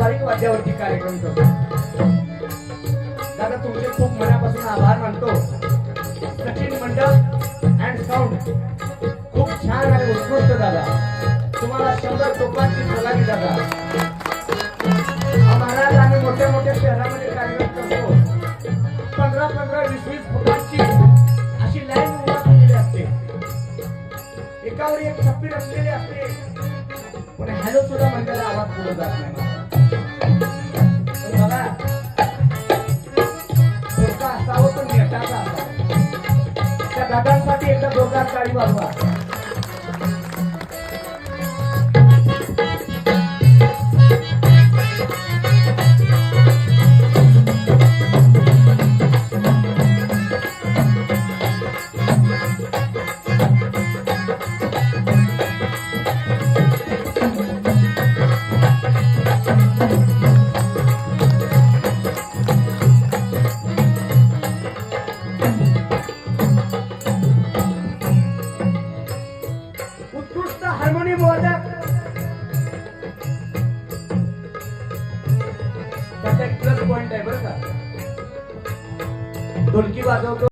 वाद्यावरती कार्यक्रम करतो. दादा तुमचे खूप मनापासून आभार मानतो. सचिन मंडप अँड साऊंड खूप छान आणि उत्कृष्ट दादा. तुम्हाला शंभर टोपांची सलामी दादा. महाराज आम्ही मोठ्या मोठ्या शहरामध्ये कार्यक्रम करतो. पंधरा पंधरा वीस वीस फुटांची अशी लाईन उभा केलेली असते. एकावर एक छप्पी रचलेली असते. पण हॅलो सुद्धा म्हणण्याचा आवाज पुढे जात नाही. दादांसाठी एकदा जोरदार काळी बाबा हार्मोनियम वादक त्याचा एक प्लस पॉइंट आहे बरं का. ढोलकी वाजवतो.